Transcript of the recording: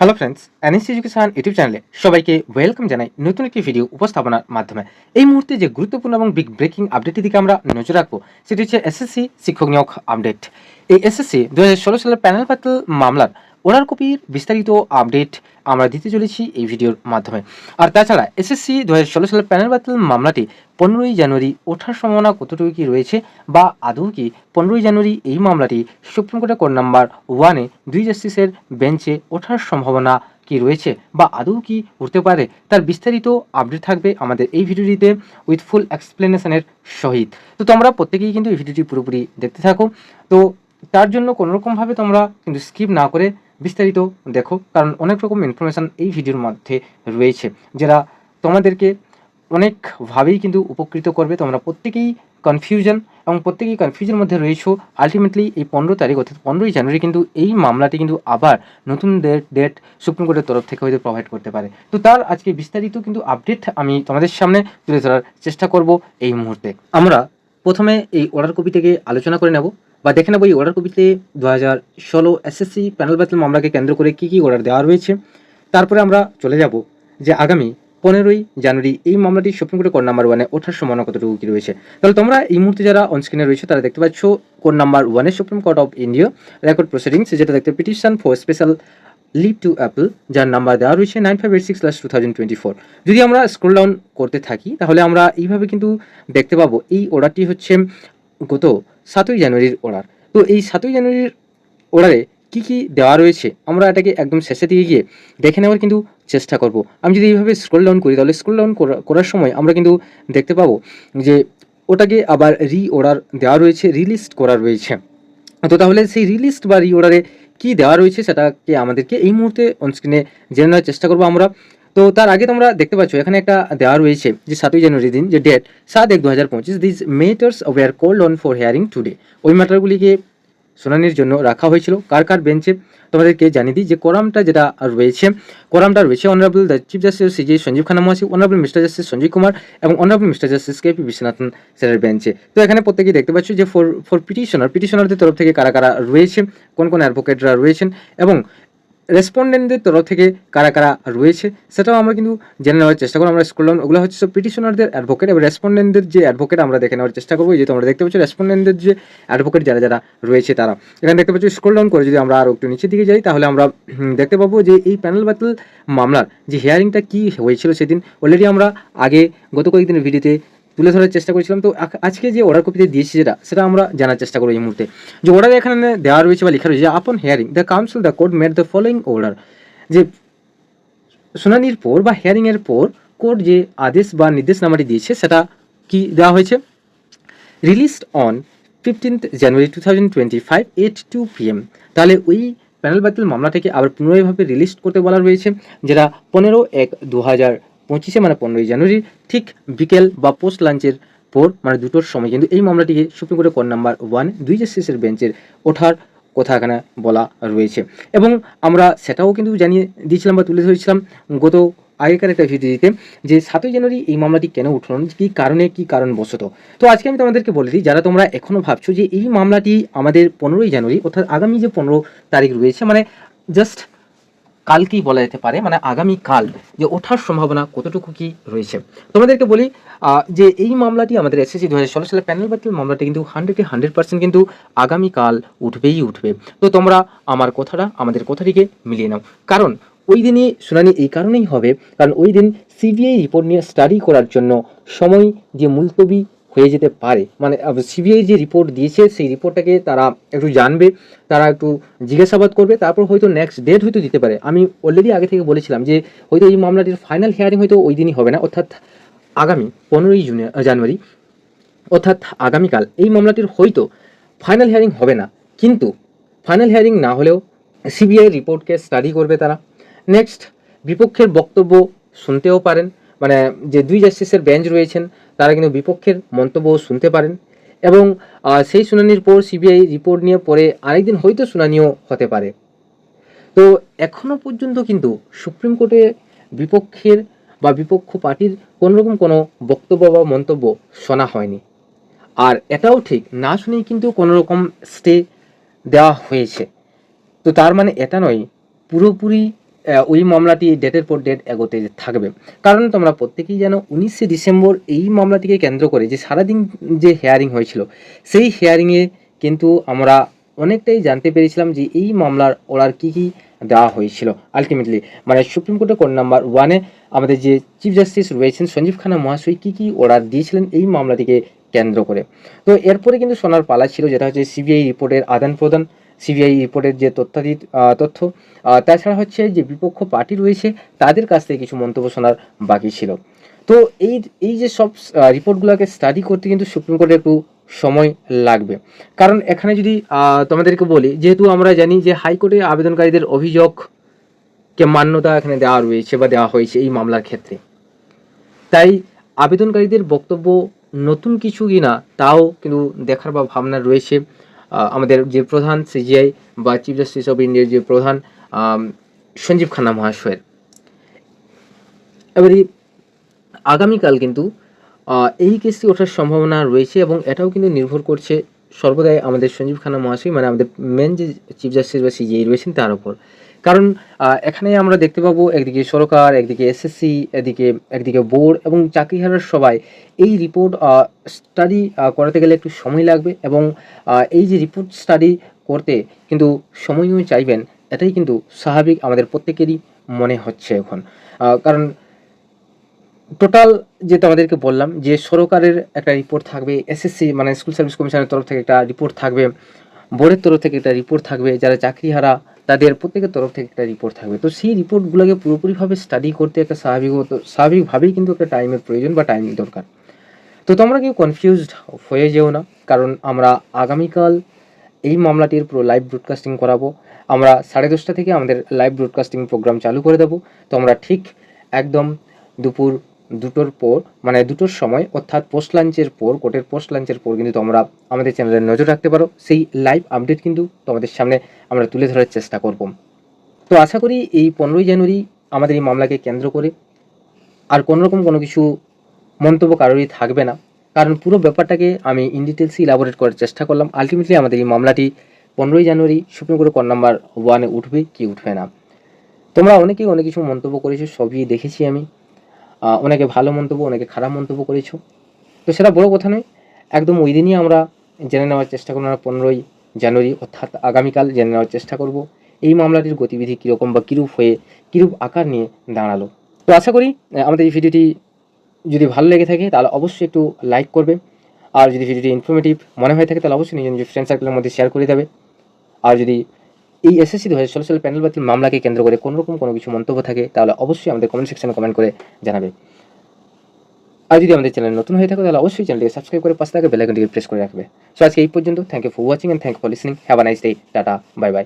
Hello friends Anis education YouTube চ্যানেলে সবাইকে welcome জানাই নতুন একটি ভিডিও উপস্থাপনার মাধ্যমে। এই মুহূর্তে যে গুরুত্বপূর্ণ এবং বিগ ব্রেকিং আপডেটের দিকে আমরা নজর রাখব, সেটি হচ্ছে এসএসসি শিক্ষক নিয়োগ আপডেট এই এসএসসি দু হাজার ষোলো সালের প্যানেল প্যাটেল মামলার ওনার কপির বিস্তারিত আপডেট আমরা দিতে চলেছি এই ভিডিওর মাধ্যমে। আর তাছাড়া এসএসসি দু হাজার ষোলো সালের প্যানেল প্যাটেল মামলাটি পনেরোই জানুয়ারি ওঠার সম্ভাবনা কতটুকু কি রয়েছে বা আদৌ কি পনেরোই জানুয়ারি এই মামলাটি সুপ্রিম কোর্টের কোর্ট নাম্বার ওয়ানে দুই জাস্টিসের বেঞ্চে ওঠার সম্ভাবনা কি রয়েছে বা আদৌ কি উঠতে পারে তার বিস্তারিত আপডেট থাকবে আমাদের এই ভিডিওটিতে উইথ ফুল এক্সপ্লেনেশনের সহিত। তো তোমরা প্রত্যেকেই কিন্তু এই ভিডিওটি পুরোপুরি দেখতে থাকো। তো তার জন্য কোনোরকমভাবে তোমরা কিন্তু স্কিপ না করে বিস্তারিত দেখো, কারণ অনেক রকম ইনফরমেশান এই ভিডিওর মধ্যে রয়েছে, যারা তোমাদেরকে অনেকভাবেই কিন্তু উপকৃত করবে। তোমরা প্রত্যেকেই কনফিউশন এবং প্রত্যেকেই কনফিউজনের মধ্যে রয়েছো। আলটিমেটলি এই পনেরো তারিখ অর্থাৎ পনেরোই জানুয়ারি কিন্তু এই মামলাটি কিন্তু আবার নতুন ডেট ডেট সুপ্রিম কোর্টের তরফ থেকে হয়তো প্রোভাইড করতে পারে। তো তার আজকে বিস্তারিত কিন্তু আপডেট আমি তোমাদের সামনে তুলে ধরার চেষ্টা করব এই মুহূর্তে। আমরা প্রথমে এই অর্ডার কপি থেকে আলোচনা করে নেব। বা দেখে নেব এই অর্ডার কপিতে দু হাজার ষোলো এসএসসি প্যানেল ব্যাটেল মামলাকে কেন্দ্র করে কী কী অর্ডার দেওয়া রয়েছে। তারপরে আমরা চলে যাব যে আগামী পনেরোই জানুয়ারি এই মামলাটি সুপ্রিম কোর্টের কোড নাম্বার ওয়ানে ওঠার সম্ভাবনা কতটুকু কি রয়েছে। তাহলে তোমরা এই মুহূর্তে যারা অনস্ক্রিনে রয়েছে, তারা দেখতে পাচ্ছ কোড নাম্বার ওয়ানে supreme court of India record proceedings যেটা দেখতে petition for special leave to appeal যার নাম্বার দেওয়া রয়েছে nine five eight six plus two thousand twenty four যদি আমরা স্ক্রোল ডাউন করতে থাকি, তাহলে আমরা এইভাবে কিন্তু দেখতে পাবো, এই অর্ডারটি হচ্ছে গত সাতই জানুয়ারির অর্ডার তো এই সাতই জানুয়ারির অর্ডারে কী কী দেওয়া রয়েছে, আমরা এটাকে একদম শেষের দিকে গিয়ে দেখে নেওয়ার কিন্তু চেষ্টা করব। আমি যদি এইভাবে স্ক্রল ডাউন করি, তাহলে স্ক্রল ডাউন করার সময় আমরা কিন্তু দেখতে পাবো যে ওটাকে আবার রি অর্ডার দেওয়া রয়েছে রিলিস্ট করা রয়েছে। তো তাহলে সেই রিলিস্ট বা রি অর্ডারে কী দেওয়া রয়েছে, সেটাকে আমাদেরকে এই মুহূর্তে অনস্ক্রিনে জেনে নেওয়ার চেষ্টা করব আমরা। তো তার আগে তোমরা দেখতে পাচ্ছ, এখানে একটা দেওয়া রয়েছে যে সাতই জানুয়ারি দিন, যে ডেট সাত এক দু হাজার পঁচিশ this matters were called on for hearing today ওই ম্যাটারগুলিকে শুনানির জন্য রাখা হয়েছিল। কার কার বেঞ্চে? তোমাদেরকে জানিয়ে দিই যে কোরামটা যেটা রয়েছে, কোরামটা রয়েছে honourable chief justice CJ Sanjiv Khanna মহাশি honourable mister justice Sanjiv Kumar এবং honourable mister justice K P Viswanathan স্যারের বেঞ্চে। তো এখানে প্রত্যেকেই দেখতে পাচ্ছ যে ফর ফর পিটিশনার পিটিশনারদের তরফ থেকে কারা কারা রয়েছে, কোন কোন অ্যাডভোকেটরা রয়েছেন এবং রেসপন্ডেন্টদের তরফ থেকে কারা কারা রয়েছে, সেটাও আমরা কিন্তু জেনে নেওয়ার চেষ্টা করব। আমরা স্কুল ওগুলো হচ্ছে সব পিটিশনারদের অ্যাডভোকেট এবং রেসপন্ডেন্টদের যে অ্যাডভোকেট আমরা দেখে নেওয়ার চেষ্টা করব। যেহেতু আমরা দেখতে পাচ্ছি রেসপন্ডেন্টদের যে অ্যাডভোকেট যারা যারা রয়েছে তারা। এখানে দেখতে পাচ্ছি স্ক্রল ডাউন করে যদি আমরা আরও একটু নিচের দিকে যাই, তাহলে আমরা দেখতে পাবো যে এই প্যানেল বাতিল মামলার যে হিয়ারিংটা কী হয়েছিল সেদিন। অলরেডি আমরা আগে গত কয়েকদিনের ভিডিওতে তুলে ধরার চেষ্টা করেছিলাম। তো আজকে যে অর্ডার কপিতে দিয়েছি যেটা, সেটা আমরা জানার চেষ্টা করব এই মুহূর্তে। যে অর্ডার এখানে দেওয়া রয়েছে বা লেখা রয়েছে upon hearing the counsel the court made the following order যে শুনানির পর বা হেয়ারিংয়ের পর কোর্ট যে আদেশ বা নির্দেশনামাটি দিয়েছে, সেটা কি দেওয়া হয়েছে? Released on fifteenth January two thousand twenty five eight two PM তাহলে ওই প্যানেল বাতিল মামলাটাকে আবার পুনরায়ভাবে রিলিজ করতে বলা রয়েছে, যেটা পনেরো এক দু হাজার পঁচিশে মানে পনেরোই জানুয়ারি, ঠিক বিকেল বা পোস্ট লাঞ্চের পর মানে দুটোর সময়। কিন্তু এই মামলাটিকে সুপ্রিম কোর্টের কোর্ট নাম্বার ওয়ান দুই জাস্টিসের বেঞ্চের ওঠার কথা এখানে বলা রয়েছে। এবং আমরা সেটাও কিন্তু জানিয়ে দিয়েছিলাম বা তুলে ধরেছিলাম গত আগেকার একটা ভিডিওতে যে সাতই জানুয়ারি এই মামলাটি কেন উঠল কী কারণে, কী কারণবশত? তো আজকে আমি তোমাদেরকে বলে দিই, যারা তোমরা এখনও ভাবছ যে এই মামলাটি আমাদের পনেরোই জানুয়ারি, অর্থাৎ আগামী যে পনেরো তারিখ রয়েছে মানে জাস্ট কালকেই বলা যেতে পারে মানে আগামী কাল, যে ওঠার সম্ভাবনা কতটুকু কি রয়েছে। তোমাদেরকে বলি যে এই মামলাটি আমাদের এসএসসি দু হাজার ষোলো সালে প্যানেল বাতিল মামলাটি কিন্তু হান্ড্রেডে হান্ড্রেড পার্সেন্ট কিন্তু আগামীকাল উঠবেই উঠবে। তো তোমরা আমার কথাটা, আমাদের কথাটিকে মিলিয়ে নাও। কারণ ওই দিনই শুনানি এই কারণেই হবে, কারণ ওই দিন সিবিআই রিপোর্ট নিয়ে স্টাডি করার জন্য সময় যে মুলতবি হয়ে যেতে পারে। মানে সিবিআই যে রিপোর্ট দিয়েছে, সেই রিপোর্টটাকে তারা একটু জানবে, তারা একটু জিজ্ঞাসাবাদ করবে, তারপর হয়তো নেক্সট ডেট হয়তো দিতে পারে। আমি অলরেডি আগে থেকে বলেছিলাম যে, হয়তো এই মামলাটির ফাইনাল হিয়ারিং হয়তো ওই দিনই হবে না, অর্থাৎ আগামী পনেরোই জুন জানুয়ারি, অর্থাৎ আগামীকাল এই মামলাটির হয়তো ফাইনাল হিয়ারিং হবে না। কিন্তু ফাইনাল হিয়ারিং না হলেও সিবিআই রিপোর্টকে স্টাডি করবে তারা। নেক্সট বিপক্ষের বক্তব্য শুনতেও পারেন। মানে যে দুই জাস্টিসের বেঞ্চ রয়েছেন, তারা কিন্তু বিপক্ষের মন্তব্য শুনতে পারেন। এবং সেই শুনানির পর সিবিআই রিপোর্ট নিয়ে পরে আরেকদিন হয়তো শুনানিও হতে পারে। তো এখনও পর্যন্ত কিন্তু সুপ্রিম কোর্টে বিপক্ষের বা বিপক্ষ পার্টির কোনোরকম কোনো বক্তব্য বা মন্তব্য শোনা হয়নি। আর এটাও ঠিক, না শুনেই কিন্তু কোনো রকম স্টে দেওয়া হয়েছে। তো তার মানে এটা নয়, পুরোপুরি ওই মামলাটি ডেটের পর ডেট এগোতে থাকবে। কারণ তোমরা প্রত্যেকেই জানো, উনিশে ডিসেম্বর এই মামলাটিকে কেন্দ্র করে যে সারাদিন যে হেয়ারিং হয়েছিল, সেই হেয়ারিংয়ে কিন্তু আমরা অনেকটাই জানতে পেরেছিলাম যে এই মামলার ওরার কী কী দেওয়া হয়েছিল। আলটিমেটলি মানে সুপ্রিম কোর্টের কোর্ট নাম্বার ওয়ানে আমাদের যে চিফ জাস্টিস রয়েছেন সঞ্জীব খানা মহাশয় কী কী অর্ডার দিয়েছিলেন এই মামলাটিকে কেন্দ্র করে। তো এরপরে কিন্তু সোনার পালা ছিল, যেটা হচ্ছে সিবিআই রিপোর্টের আদান প্রদান সিবিআই রিপোর্টের যে আহ, তথ্য তাছাড়া হচ্ছে যে বিপক্ষ পার্টি রয়েছে তাদের কাছ থেকে কিছু মন্তব্য শোনার বাকি ছিল। তো এই এই যে সব রিপোর্টগুলোকে স্টাডি করতে কিন্তু সুপ্রিম কোর্টে একটু সময় লাগবে। কারণ এখানে যদি তোমাদেরকে বলি যেহেতু আমরা জানি যে হাইকোর্টে আবেদনকারীদের অভিযোগকে মান্যতা এখানে দেওয়া রয়েছে বা দেওয়া হয়েছে এই মামলার ক্ষেত্রে। তাই আবেদনকারীদের বক্তব্য নতুন কিছু কিনা তাও কিন্তু দেখার বা ভাবনা রয়েছে। আমাদের যে প্রধান সিজিআই বা চিফ জাস্টিস অফ ইন্ডিয়ার যে প্রধান সঞ্জীব খান্না মহাশয়ের। এবারে আগামীকাল কিন্তু এই কেসটি ওঠার সম্ভাবনা রয়েছে এবং এটাও কিন্তু নির্ভর করছে সর্বদাই আমাদের সঞ্জীব খান্না মহাশয় মানে আমাদের মেন যে চিফ জাস্টিস বা সিজিআই রয়েছেন তার উপর। কারণ এখানে আমরা দেখতে পাবো একদিকে সরকার, একদিকে এসএসসি এদিকে একদিকে বোর্ড এবং চাকরিহারার সবাই। এই রিপোর্ট স্টাডি করাতে গেলে একটু সময় লাগবে এবং এই যে রিপোর্ট স্টাডি করতে কিন্তু সময়ও চাইবেন, এটাই কিন্তু স্বাভাবিক আমাদের প্রত্যেকেরই মনে হচ্ছে এখন। কারণ টোটাল যে তোমাদেরকে বললাম যে সরকারের একটা রিপোর্ট থাকবে এসএসসি মানে স্কুল সার্ভিস কমিশনের তরফ থেকে একটা রিপোর্ট থাকবে বোর্ডের তরফ থেকে একটা রিপোর্ট থাকবে, যারা চাকরিহারা তাদের প্রত্যেকের তরফ থেকে একটা রিপোর্ট থাকবে। তো সেই রিপোর্টগুলোকে পুরোপুরিভাবে স্টাডি করতে একটা স্বাভাবিক স্বাভাবিকভাবেই কিন্তু একটা টাইমের প্রয়োজন বা টাইম দরকার। তো তোমরা কেউ কনফিউজড হয়ে যেও না, কারণ আমরা আগামীকাল এই মামলাটির পুরো লাইভ ব্রডকাস্টিং করাবো। আমরা সাড়ে দশটা থেকে আমাদের লাইভ ব্রডকাস্টিং প্রোগ্রাম চালু করে দেবো। তোমরা ঠিক একদম দুপুর দুটোর পর মানে দুটোর সময়, অর্থাৎ পোস্ট লাঞ্চের পর, কোর্টের পোস্ট লাঞ্চের পর কিন্তু তোমরা আমাদের চ্যানেলে নজর রাখতে পারো। সেই লাইভ আপডেট কিন্তু তোমাদের সামনে আমরা তুলে ধরার চেষ্টা করব। তো আশা করি এই পনেরোই জানুয়ারি আমাদের এই মামলাকে কেন্দ্র করে আর কোনোরকম কোনো কিছু মন্তব্য কারোরই থাকবে না। কারণ পুরো ব্যাপারটাকে আমি ইন ডিটেলসই ইলাবোরেট করার চেষ্টা করলাম। আলটিমেটলি আমাদের এই মামলাটি পনেরোই জানুয়ারি সুপ্রিম কোর্টের কোর্ট নাম্বার ওয়ানে উঠবে, কি উঠবে না। তোমরা অনেকেই অনেক কিছু মন্তব্য করেছ, সবই দেখেছি আমি। অনেকে ভালো মন্তব্য, অনেকে খারাপ মন্তব্য করেছ। তো সেটা বড় কথা নয়, একদম ওই দিনই আমরা জেনে নেওয়ার চেষ্টা করব পনেরোই জানুয়ারি, অর্থাৎ আগামীকাল জেনে নেওয়ার চেষ্টা করব, এই মামলাটির গতিবিধি কীরকম বা কীরূপ হয়ে, কীরূপ আকার নিয়ে দাঁড়াল। তো আশা করি আমাদের এই ভিডিওটি যদি ভালো লেগে থাকে, তাহলে অবশ্যই একটু লাইক করবে। আর যদি ভিডিওটি ইনফরমেটিভ মনে হয়ে থাকে, তাহলে অবশ্যই নিজের নিজের ফ্রেন্ড সার্কেলের মধ্যে শেয়ার করে দেবে আর যদি এই এসএসসি দু হাজার ষোলো প্যানেল বাতিল মামলাকে কেন্দ্র করে কোনোরকম কোনো কিছু মন্তব্য থাকে, তাহলে অবশ্যই আমাদের কমেন্ট সেকশনে কমেন্ট করে জানাবে। আর যদি আমাদের চ্যানেল নতুন হয়ে থাকে, তাহলে অবশ্যই চ্যানেলটিকে সাবস্ক্রাইব করে পাশে থাকা বেলাইকনটিকে প্রেস করে রাখবে। সো আজকে এই পর্যন্ত thank you for watching and thank for listening have a nice day tata bye bye